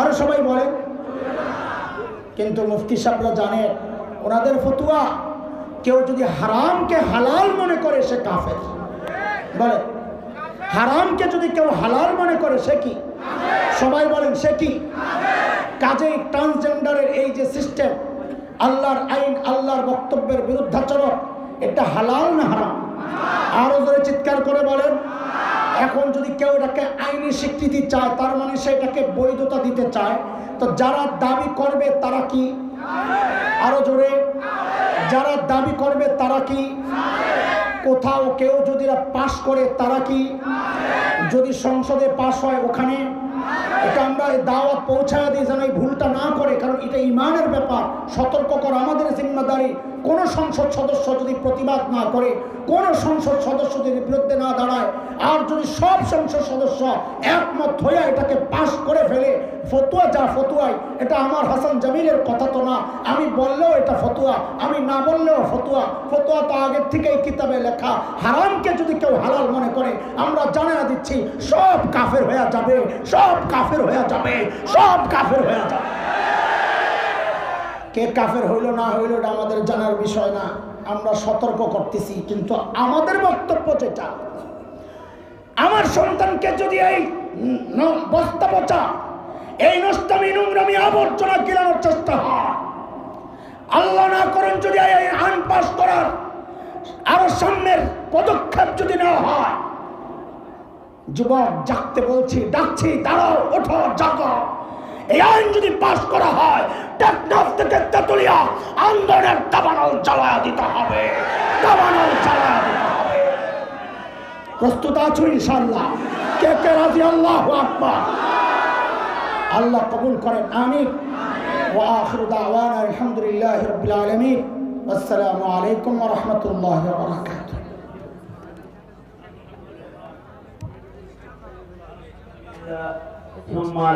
আরও সবাই বলেন। কিন্তু মুফতি সাহেবরা জানেন ওনাদের ফতুয়া, কেউ যদি হারামকে হালাল মনে করে সে কাফের। বলে হারামকে যদি কেউ হালাল মনে করে সে কি? সবাই বলেন, সে কি? কাজেই ট্রান্সজেন্ডারের এই যে সিস্টেম আল্লাহর আইন, আল্লাহর বক্তব্যের বিরুদ্ধাচরণ, এটা হালাল না হারাম? আরও জোরে চিৎকার করে বলেন। কেউ এটাকে আইনি স্বীকৃতি চায়, তার মানে সে এটাকে বৈধতা দিতে চায়। তো যারা দাবি করবে তারা কি? আরও জোরে। যারা দাবি করবে তারা কি? কোথাও কেউ যদি পাশ করে, তারা কি? যদি সংসদে পাশ হয় ওখানে? এটা আমরা দাওয়াত পৌঁছায় দিই যেন এই ভুলটা না করে, কারণ এটা ইমানের ব্যাপার। সতর্ক করা, আমাদের জিম্মাদারি। কোন সংসদ সদস্য যদি প্রতিবাদ না করে, কোন সংসদ সদস্য যদি বিরুদ্ধে না দাঁড়ায়, আর যদি সব সংসদ সদস্য একমত হয়ে এটাকে পাশ করে যা ফতুয়াই, এটা আমার হাসান জামিলের কথা তো না। আমি বললেও এটা ফতুয়া, আমি না বললেও ফতুয়া। ফতুয়া তো আগের থেকেই কিতাবে লেখা। হারামকে যদি কেউ হালাল মনে করে, আমরা জানা দিচ্ছি, সব কাফের হয়ে যাবে, সব কাফের হয়ে যাবে, সব কাফের হয়ে যাবে। কে কাফের হইল না হইল এটা আমাদের জানার বিষয় না। আমরা সতর্ক করতেছি, কিন্তু আমাদের বক্তব্য যেটা, আমার সন্তানকে যদি এই বস্তা পচা এই নষ্টামি, নোংরামি, আবর্জনা গিলানোর চেষ্টা হয়। আল্লাহ না করেন যদি এই আইন পাশ করার, আরও সামনের পদক্ষেপ যদি নেওয়া হয়। যুবক, জাগতে বলছি, ডাকছি, দাঁড়াও, ওঠো, জাগো। এই আইন যদি পাস করা হয়, টেকনাফ থেকে তেতুলিয়া আন্দোলনের দাবানল চালায়া দিতে হবে। দাবানল চালায়া দিতে হবে। প্রস্তুত আছো ইনশাল্লাহ কে কে রাজি? আল্লাহ আকবার। আল্লাহ কবুল করেন আমি ও আখরুদ আওয়ান আলহামদুলিল্লাহ রবিল আলমী আসসালামু আলাইকুম রহমতুল্লাহ বরাকাত সম্মান